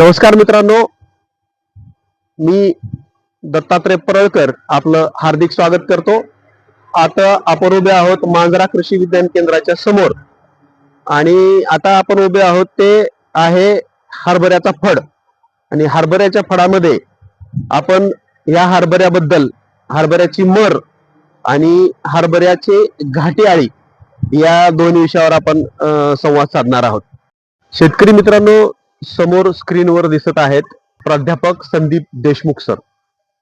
नमस्कार मित्रांनो. मी दत्तात्रय परळकर आपलं हार्दिक स्वागत करतो. आता आपण उभे आहोत मांजरा कृषी विज्ञान केंद्राच्या समोर. आणि आता आपण उभे आहोत ते आहे हरभऱ्याचा फड आणि हरभऱ्याच्या फडामध्ये आपण या हरभऱ्याबद्दल हरभऱ्याची मर आणि हरभऱ्याचे घाटी आळी या दोन विषयावर आपण संवाद साधणार आहोत. शेतकरी मित्रांनो समोर स्क्रीनवर दिसत आहेत प्राध्यापक संदीप देशमुख सर.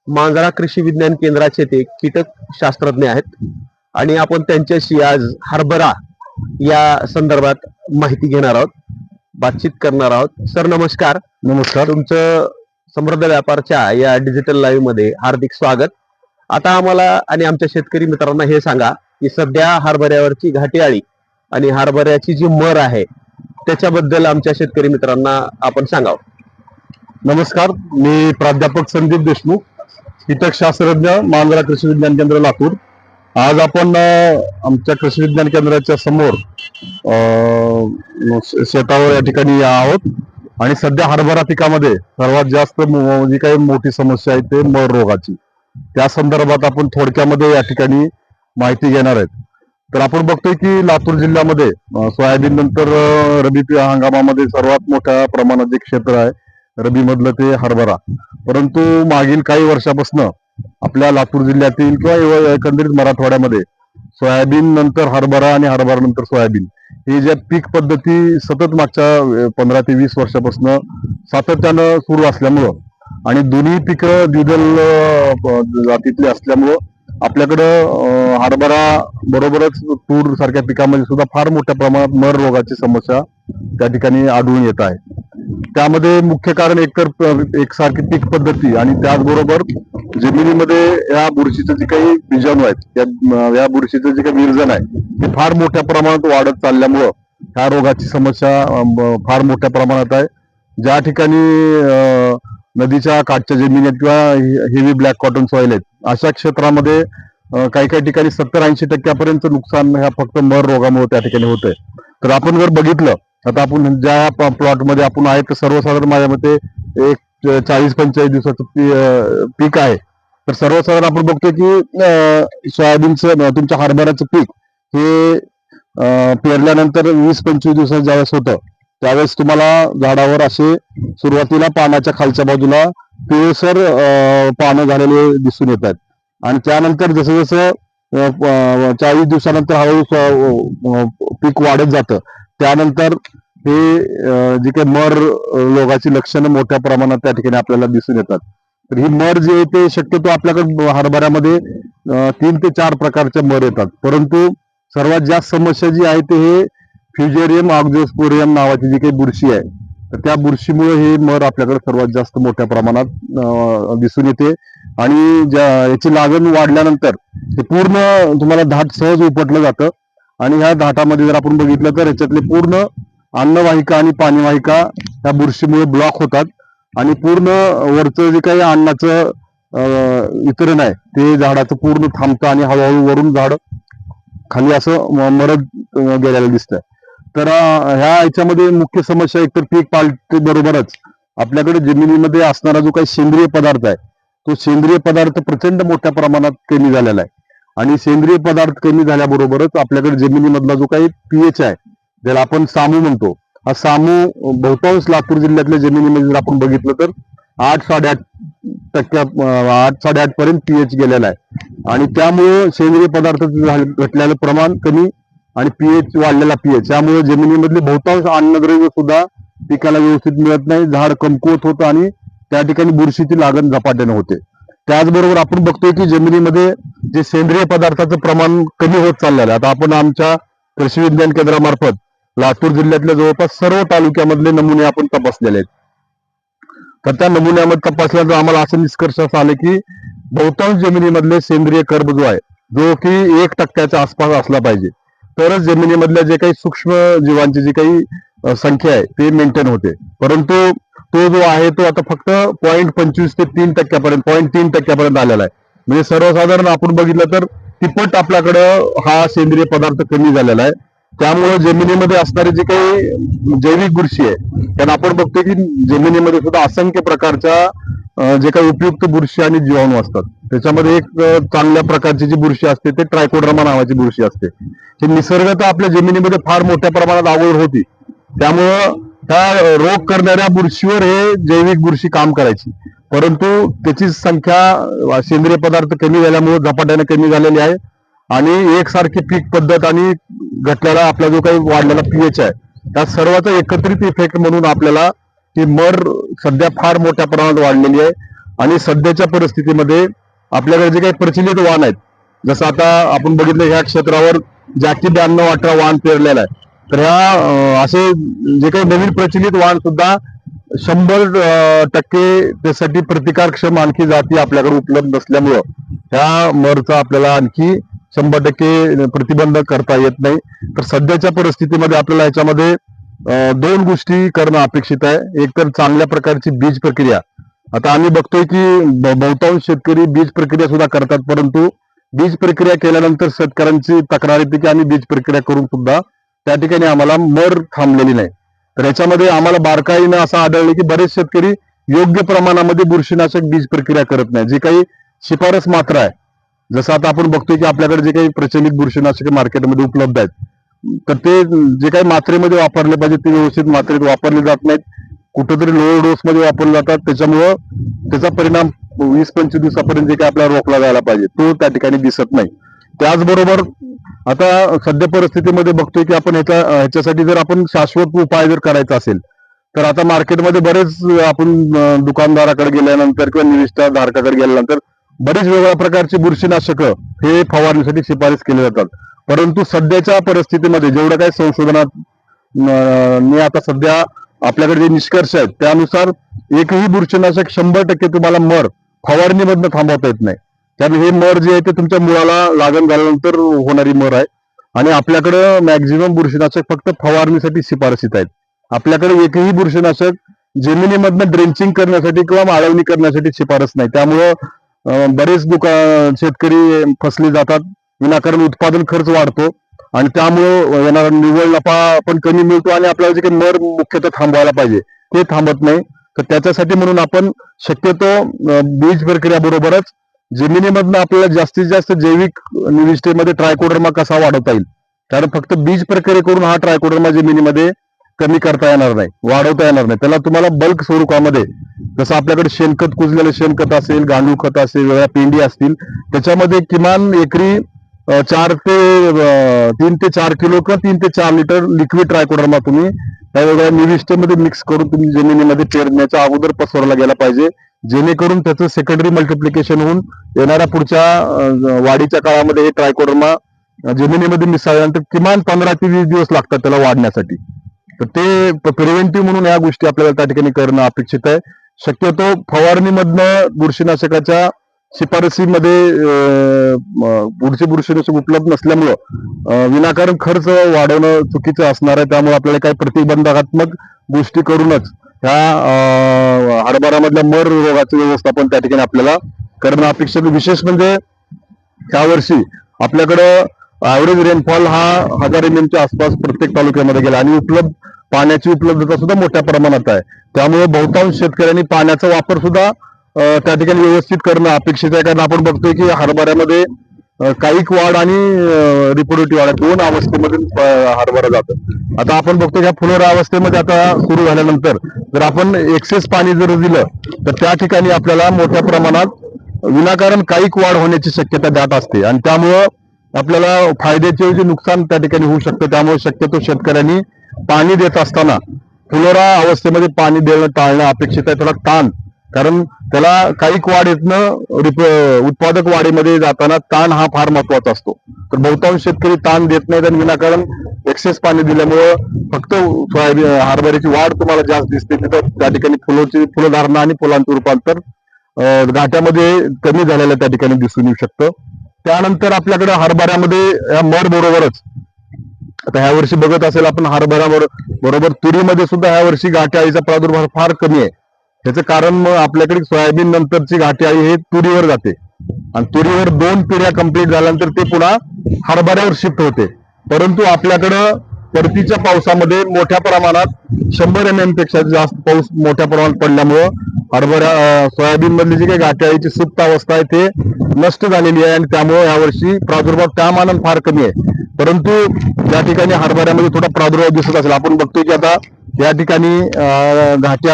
मांजरा कृषी विज्ञान केंद्राचे ते कीटक शास्त्रज्ञ आहेत. आणि आपण त्यांच्याशी आज हरभरा या संदर्भात माहिती घेणार आहोत बातचीत करणार आहोत. सर नमस्कार. नमस्कार. तुमचं समृद्ध व्यापारच्या या डिजिटल लाईव्हमध्ये हार्दिक स्वागत. आता आम्हाला आणि आमच्या शेतकरी मित्रांना हे सांगा की सध्या हरभऱ्यावरची घाटी आळी आणि हरभऱ्याची जी मर आहे त्याच्याबद्दल आमच्या शेतकरी मित्रांना आपण सांगावं. नमस्कार मी प्राध्यापक संदीप देशमुख कीटकशास्त्रज्ञ मांजरा कृषी विज्ञान केंद्र लातूर. आज आपण आमच्या कृषी विज्ञान केंद्राच्या समोर शेतावर या ठिकाणी आहोत. आणि सध्या हरभरा पिकामध्ये सर्वात जास्त जी काही मोठी समस्या आहे ते मर रोगाची. त्या संदर्भात आपण थोडक्यामध्ये या ठिकाणी माहिती घेणार आहेत. तर आपण बघतोय की लातूर जिल्ह्यामध्ये सोयाबीन नंतर रबी रब्बी हंगामामध्ये सर्वात मोठ्या प्रमाणात जे क्षेत्र आहे रबी मधलं ते हरभरा. परंतु मागील काही वर्षापासून आपल्या लातूर जिल्ह्यातील किंवा एकंदरीत मराठवाड्यामध्ये सोयाबीन नंतर हरभरा आणि हरभरा नंतर सोयाबीन हे ज्या पीक पद्धती सतत मागच्या पंधरा ते वीस वर्षापासून सातत्यानं सुरू असल्यामुळं आणि दोन्ही पिकं द्विदल जातीतली असल्यामुळं आपल्याकडं हरभरा बरोबरच तूर सारख्या पिकामध्ये सुद्धा फार मोठ्या प्रमाणात मर रोगाची समस्या त्या ठिकाणी आढळून येत आहे. त्यामध्ये मुख्य कारण एकतर एकसारखी पीक पद्धती आणि त्याचबरोबर जमिनीमध्ये या बुरशीचं जे काही बीजाणू आहेत या बुरशीचं जे काही विरजन आहे ते फार मोठ्या प्रमाणात वाढत चालल्यामुळं ह्या रोगाची समस्या फार मोठ्या प्रमाणात आहे. ज्या ठिकाणी नदीच्या काठच्या जमिनी आहेत किंवा हेवी ब्लॅक कॉटन सॉइल आहेत. अशा क्षेत्रामध्ये काही काही ठिकाणी सत्तर ऐंशी टक्क्यापर्यंत नुकसान ह्या फक्त मर रोगामुळे त्या ठिकाणी होतंय. तर आपण जर बघितलं आता आपण ज्या प्लॉटमध्ये आपण आहे तर सर्वसाधारण माझ्या मते एक चाळीस पंचेचाळीस दिवसाचं पीक आहे. तर सर्वसाधारण आपण बघतो की सोयाबीनचं तुमच्या हरभऱ्याचं पीक हे पेरल्यानंतर वीस पंचवीस दिवसात ज्यावेळेस होतं त्यावेळेस तुम्हाला झाडावर असे सुरुवातीला पानाच्या खालच्या बाजूला पिवळसर पानं झालेले दिसून येतात. आणि त्यानंतर जसं जसं चाळीस दिवसानंतर हळूहळू पीक वाढत जातं. त्यानंतर हे जे काही मर रोगाची लक्षणं मोठ्या प्रमाणात त्या ठिकाणी आपल्याला दिसून येतात. तर ही मर जे आहे ते शक्यतो आपल्याकडे हरभऱ्यामध्ये तीन ते चार प्रकारच्या मर येतात. परंतु सर्वात जास्त समस्या जी आहे ते हे फ्युजेरियम ऑक्झोस्पोरियम नावाची जी काही बुरशी आहे तर त्या बुरशीमुळे हे मर आपल्याकडे सर्वात जास्त मोठ्या प्रमाणात दिसून येते. आणि ज्या- याची लागण वाढल्यानंतर ते पूर्ण तुम्हाला धाट सहज उपटलं जातं. आणि ह्या धाटामध्ये जर आपण बघितलं तर याच्यातले पूर्ण अन्नवाहिका आणि पाणीवाहिका त्या बुरशीमुळे ब्लॉक होतात. आणि पूर्ण वरचं जे काही अन्नाचं वितरण आहे ते झाडाचं पूर्ण थांबतं आणि हळूहळू वरून झाड खाली असं मरद मरत गेलेलं दिसतंय. तर ह्या याच्यामध्ये मुख्य समस्या एकतर पीक पालटी बरोबरच. आपल्याकडे जमिनीमध्ये असणारा जो काही सेंद्रिय पदार्थ आहे तो सेंद्रिय पदार्थ प्रचंड मोठ्या प्रमाणात कमी झालेला आहे. आणि सेंद्रिय पदार्थ कमी झाल्याबरोबरच आपल्याकडे जमिनीमधला जो काही पीएच आहे ज्याला आपण सामू म्हणतो हा सामू बहुतांश लातूर जिल्ह्यातल्या जमिनीमध्ये जर आपण बघितलं तर आठ साडेआठ टक्क्या आठ साडेआठ पर्यंत पीएच गेलेला आहे. आणि त्यामुळे सेंद्रिय पदार्थ घटल्याचं प्रमाण कमी आणि पीएच वाढलेला पीएच यामुळे जमिनीमधले बहुतांश अन्नद्रव्य सुद्धा पिकाला व्यवस्थित मिळत नाही. झाड कमकुवत होतं आणि त्या ठिकाणी बुरशीची लागण झपाट्याने होते. त्याचबरोबर आपण बघतोय की जमिनीमध्ये जे सेंद्रिय पदार्थाचं प्रमाण कमी होत चाललेलं आहे. आता आपण आमच्या कृषी विज्ञान केंद्रामार्फत लातूर जिल्ह्यातल्या जवळपास सर्व तालुक्यामधले नमुने आपण तपासलेले आहेत. तर त्या नमुन्यामध्ये तपासल्यानंतर आम्हाला असं निष्कर्ष असं आले की बहुतांश जमिनीमधले सेंद्रिय कर्ब जो आहे जो की एक टक्क्याच्या आसपास असला पाहिजे. तरच जमिनीमधल्या जे काही सूक्ष्म जीवांची जी काही संख्या आहे ते मेंटेन होते. परंतु तो जो आहे तो आता फक्त पॉईंट पंचवीस ते तीन टक्क्यापर्यंत पॉईंट तीन टक्क्यापर्यंत आलेला आहे. म्हणजे सर्वसाधारण आपण बघितलं तर तिप्पट आपल्याकडं हा सेंद्रिय पदार्थ कमी झालेला आहे. त्यामुळे जमिनीमध्ये असणारी जी काही जैविक बुरशी आहे कारण आपण बघतो की जमिनीमध्ये सुद्धा असंख्य प्रकारच्या जे काही उपयुक्त बुरशी आणि जीवाणू असतात. त्याच्यामध्ये एक चांगल्या प्रकारची जी बुरशी असते ते ट्रायकोड्रमा नावाची बुरशी असते. निसर्ग तर आपल्या जमिनीमध्ये फार मोठ्या प्रमाणात आवड होती. त्यामुळं त्या रोग करणाऱ्या बुरशीवर हे जैविक बुरशी काम करायची. परंतु त्याची संख्या सेंद्रिय पदार्थ कमी झाल्यामुळे झपाट्याने कमी झालेली आहे. आणि एकसारखी पीक पद्धत आणि घटलेला आपला जो काही वाढलेला पीएच आहे त्या सर्वाचा एकत्रित इफेक्ट म्हणून आपल्याला ही मर सध्या फार मोठ्या प्रमाणात वाढलेली आहे. आणि सध्याच्या परिस्थितीमध्ये आपल्याकडे जे काही प्रचलित वाण आहेत जसं आता आपण बघितलं ह्या क्षेत्रावर जाकी ब्याण्णव अठरा वाहन पेरलेला आहे. तर ह्या असे जे काही नवीन प्रचलित वाण सुद्धा शंभर टक्के त्यासाठी प्रतिकारक्षम आणखी जाती आपल्याकडे उपलब्ध नसल्यामुळं ह्या मरचा आपल्याला आणखी शंभर टक्के प्रतिबंध करता येत नाही. तर सध्याच्या परिस्थितीमध्ये आपल्याला याच्यामध्ये दोन गोष्टी करणं अपेक्षित आहे. एक तर चांगल्या प्रकारची बीज प्रक्रिया. आता आम्ही बघतोय की बहुतांश शेतकरी बीज प्रक्रिया सुद्धा करतात परंतु बीज प्रक्रिया केल्यानंतर शेतकऱ्यांची तक्रार येते की आम्ही बीज प्रक्रिया करून सुद्धा त्या ठिकाणी आम्हाला मर थांबलेली नाही. तर याच्यामध्ये आम्हाला बारकाईनं असं आढळलं की बरेच शेतकरी योग्य प्रमाणामध्ये बुरशीनाशक बीज प्रक्रिया करत नाही. जी काही शिफारस मात्र आहे. जसं आता आपण बघतोय की आपल्याकडे जे काही प्रचलित बुरशीनाशक मार्केटमध्ये उपलब्ध आहेत तर ते जे काही मात्रेमध्ये वापरले पाहिजे ते व्यवस्थित मात्रेत वापरले जात नाहीत. कुठेतरी लोअर डोस मध्ये वापरले जातात. त्याच्यामुळं त्याचा परिणाम वीस पंचवीस दिवसापर्यंत जे काही आपल्याला रोखला जायला पाहिजे तो त्या ठिकाणी दिसत नाही. त्याचबरोबर आता सध्या परिस्थितीमध्ये बघतोय की आपण ह्याच्या ह्याच्यासाठी जर आपण शाश्वत उपाय जर करायचा असेल तर आता मार्केटमध्ये बरेच आपण दुकानदाराकडे गेल्यानंतर किंवा निविष्ठा धारकाकडे गेल्यानंतर बरेच वेगळ्या प्रकारची बुरशीनाशक हे फवारणीसाठी शिफारस केले जातात. परंतु सध्याच्या परिस्थितीमध्ये जेवढं काही संशोधनात आता सध्या आपल्याकडे जे निष्कर्ष आहेत त्यानुसार एकही बुरशीनाशक शंभर टक्के तुम्हाला मर फवारणीमधनं थांबवता येत नाही. कारण हे मर जे आहे ते तुमच्या मुळाला लागण झाल्यानंतर होणारी मर आहे. आणि आपल्याकडं मॅक्झिमम बुरशीनाशक फक्त फवारणीसाठी शिफारसीत आहेत. आपल्याकडे एकही बुरशीनाशक जमिनीमधनं ड्रेंचिंग करण्यासाठी किंवा माळवणी करण्यासाठी शिफारस नाही. त्यामुळं बरेच दुकान शेतकरी फसले जातात. विनाकारण उत्पादन खर्च वाढतो. आणि त्यामुळं येणारा निव्वळ नफा पण कमी मिळतो आणि आपल्याला जे काही मर मुख्यतः थांबवायला पाहिजे ते थांबत नाही. तर त्याच्यासाठी म्हणून आपण शक्यतो बीज प्रक्रियाबरोबरच जमिनीमधनं आपल्याला जास्तीत जास्त जैविक निविष्ठेमध्ये ट्रायकोडर्मा कसा वाढवता येईल? कारण फक्त बीज प्रक्रिया करून हा ट्रायकोडर्मा जमिनीमध्ये कमी करता येणार नाही वाढवता येणार नाही. त्याला तुम्हाला बल्क स्वरूपामध्ये जसं आपल्याकडे शेणखत कुजलेलं शेणखत असेल गांडूळ खत असेल वेगळ्या पेंडी असतील त्याच्यामध्ये किमान एकरी चार ते तीन ते चार किलो किंवा तीन ते चार लिटर लिक्विड ट्रायकोडर्मा तुम्ही. त्या वेगळ्या निविष्ठेमध्ये मिक्स करून तुम्ही जमिनीमध्ये पेरण्याच्या अगोदर पसरला गेला पाहिजे. जेणेकरून त्याचं सेकंडरी मल्टिप्लिकेशन होऊन येणाऱ्या पुढच्या वाढीच्या काळामध्ये हे ट्रायकोडर्मा जमिनीमध्ये मिसळल्यानंतर किमान पंधरा ते वीस दिवस लागतात त्याला वाढण्यासाठी. तर ते प्रिव्हेंटिव्ह म्हणून या गोष्टी आपल्याला त्या ठिकाणी करणं अपेक्षित आहे. शक्यतो फवारणीमधनं बुरशीनाशकाच्या शिफारसीमध्ये बुरशी पुढचे बुरशीनाशक उपलब्ध नसल्यामुळं विनाकारण खर्च वाढवणं चुकीचं असणार आहे. त्यामुळे आपल्याला काही प्रतिबंधात्मक गोष्टी करूनच ह्या अं, मर रोगाचं व्यवस्थापन त्या ठिकाणी आपल्याला करणं अपेक्षित विशेष म्हणजे यावर्षी आपल्याकडं ऍव्हरेज रेनफॉल हा हजार एम आसपास प्रत्येक तालुक्यामध्ये गेला. आणि उपलब्ध पाण्याची उपलब्धता सुद्धा मोठ्या प्रमाणात आहे. त्यामुळे बहुतांश शेतकऱ्यांनी पाण्याचा वापर सुद्धा त्या ठिकाणी व्यवस्थित करणं अपेक्षित आहे. कारण आपण बघतोय की हरभऱ्यामध्ये अं, कायिक वाढ आणि रिपोर्टिव्ह वाढ दोन अवस्थेमध्ये हरभरा जातं. आता आपण बघतो ह्या फुलोरा अवस्थेमध्ये आता सुरू झाल्यानंतर जर आपण एक्सेस पाणी जर दिलं तर त्या ठिकाणी आपल्याला मोठ्या प्रमाणात विनाकारण कायिक वाढ होण्याची शक्यता दाट असते. आणि त्यामुळं आपल्याला फायद्याचे जे नुकसान त्या ठिकाणी होऊ शकतं त्यामुळे शक्यतो शेतकऱ्यांनी पाणी देत असताना फुलोरा अवस्थेमध्ये पाणी देणं टाळणं अपेक्षित आहे त्याला ताण. कारण त्याला काही वाढ येतनं उत्पादक वाढीमध्ये जाताना ताण हा फार महत्त्वाचा असतो. तर बहुतांश शेतकरी ताण देत नाहीत आणि विनाकारण एक्सेस पाणी दिल्यामुळं फक्त सोयाबीन हरभऱ्याची वाढ तुम्हाला जास्त दिसते तिथं त्या ठिकाणी फुलोची फुलधारणा आणि फुलांचं रूपांतर घाट्यामध्ये कमी झालेलं त्या ठिकाणी दिसून येऊ शकतं. त्यानंतर आपल्याकडे हरभऱ्यामध्ये या मर बरोबरच. आता ह्या वर्षी बघत असेल आपण हरभरा बरोबर तुरीमध्ये सुद्धा ह्या वर्षी घाटी आईचा प्रादुर्भाव फार कमी आहे. ह्याचं कारण मग आपल्याकडे सोयाबीन नंतरची घाटी आई हे तुरीवर जाते. आणि तुरीवर दोन पिढ्या कंप्लीट झाल्यानंतर ते पुन्हा हरभऱ्यावर शिफ्ट होते. परंतु आपल्याकडं परतीच्या पावसामध्ये मोठ्या प्रमाणात शंभर एम एमपेक्षा जास्त पाऊस मोठ्या प्रमाणात पडल्यामुळं हरभरा सोयाबीन मधली जी काही गाठ्याळीची सुप्त अवस्था आहे ते नष्ट झालेली आहे आणि त्यामुळे यावर्षी प्रादुर्भाव त्या मानानं फार कमी आहे. परंतु या ठिकाणी हरभऱ्यामध्ये थोडा प्रादुर्भाव दिसत असेल. आपण बघतोय की आता या ठिकाणी अं, घाटी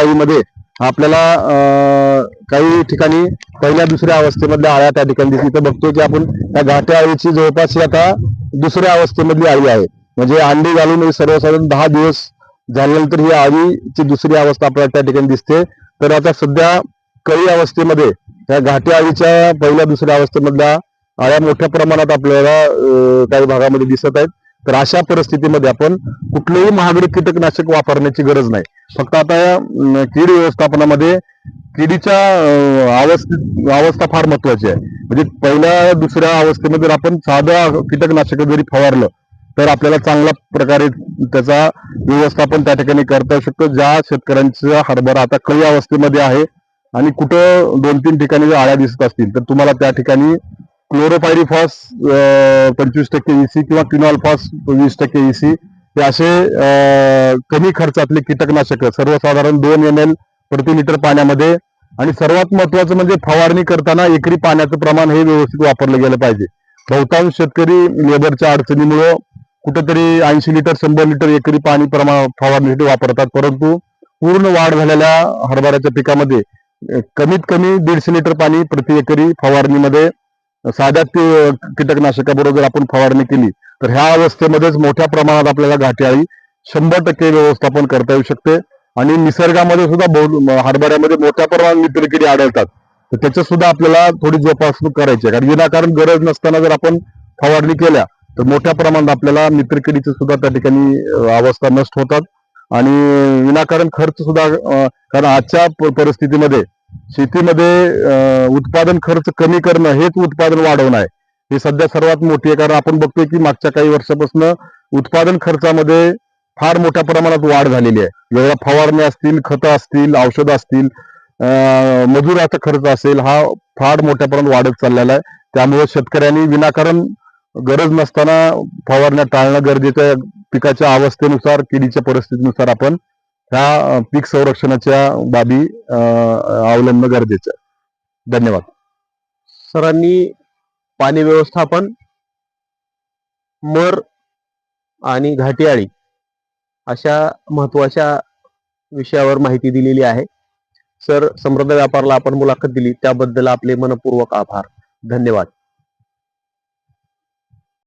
आपल्याला अं, काही ठिकाणी पहिल्या दुसऱ्या अवस्थेमधल्या आळ्या त्या ठिकाणी दिसली तर बघतोय की आपण त्या घाट्या आळीची जवळपास ही आता दुसऱ्या अवस्थेमधली आळी आहे. म्हणजे अंडी घालून सर्वसाधारण दहा दिवस झाल्यानंतर ही आळीची दुसरी अवस्था आपल्याला त्या ठिकाणी दिसते. तर आता सध्या कळी अवस्थेमध्ये त्या घाटी आळीच्या पहिल्या दुसऱ्या अवस्थेमधल्या आळ्या मोठ्या प्रमाणात आपल्याला अं, काही भागामध्ये दिसत आहेत. तर अशा परिस्थितीमध्ये आपण कुठलेही महागडे कीटकनाशक वापरण्याची गरज नाही. फक्त आता या कीड व्यवस्थापनामध्ये किडीच्या अवस्थेत अवस्था फार महत्वाची आहे. म्हणजे पहिल्या दुसऱ्या अवस्थेमध्ये आपण साधं कीटकनाशक जरी फवारलं तर आपल्याला चांगल्या प्रकारे त्याचा व्यवस्थापन त्या ठिकाणी करता येऊ शकतं. ज्या शेतकऱ्यांचा हरभरा आता कळी अवस्थेमध्ये आहे आणि कुठं दोन तीन ठिकाणी जर आळ्या दिसत असतील तर तुम्हाला त्या ठिकाणी क्लोरोपायरीफॉस पंचवीस टक्के इसी किंवा क्विनॉल्फॉस वीस टक्के इसी हे असे कमी खर्चातले कीटकनाशक सर्वसाधारण दोन एम एल प्रति लिटर पाण्यामध्ये. आणि सर्वात महत्वाचं म्हणजे फवारणी करताना एकरी पाण्याचं प्रमाण हे व्यवस्थित वापरलं गेलं पाहिजे. बहुतांश शेतकरी लेबरच्या अडचणीमुळं कुठेतरी ऐंशी लिटर शंभर लिटर एकरी पाणी प्रमाण फवारणीसाठी वापरतात. परंतु पूर्ण वाढ झालेल्या हरभऱ्याच्या पिकामध्ये कमीत कमी दीडशे लिटर पाणी प्रति एकरी फवारणीमध्ये साध्या कीटकनाशकाबरोबर जर आपण फवारणी केली. तर ह्या अवस्थेमध्येच मोठ्या प्रमाणात आपल्याला घाटी शंभर टक्के व्यवस्थापन करता येऊ शकते. आणि निसर्गामध्ये सुद्धा बहु- हरभऱ्यामध्ये मोठ्या प्रमाणात मित्रकिडी आढळतात. तर त्याच्यात सुद्धा आपल्याला थोडी जोपासणूक करायची आहे. कारण विनाकारण गरज नसताना जर आपण फवारणी केल्या तर मोठ्या प्रमाणात आपल्याला मित्रकिडीचे सुद्धा त्या ठिकाणी अवस्था नष्ट होतात. आणि विनाकारण खर्च सुद्धा कारण आजच्या परिस्थितीमध्ये शेतीमध्ये उत्पादन खर्च कमी करणं हेच उत्पादन वाढवणं आहे. हे सध्या सर्वात मोठी आहे. कारण आपण बघतोय की मागच्या काही वर्षापासून उत्पादन खर्चामध्ये फार मोठ्या प्रमाणात वाढ झालेली आहे. वेगळ्या फवारण्या असतील खतं असतील औषधं असतील मजुराचा खर्च असेल हा फार मोठ्या प्रमाणात वाढत चाललेला आहे. त्यामुळे शेतकऱ्यांनी विनाकारण गरज नसताना फवारण्या टाळणं गरजेचं आहे. पिकाच्या अवस्थेनुसार किडीच्या परिस्थितीनुसार आपण ह्या पीक संरक्षणाच्या बाबी अवलंब गरजेचं धन्यवाद. सरांनी पाणी व्यवस्थापन मर आणि घाटियाळी अशा महत्त्वाच्या विषयावर माहिती दिलेली आहे. सर समृद्ध व्यापारला आपण मुलाखत दिली. त्याबद्दल आपले मनपूर्वक आभार. धन्यवाद.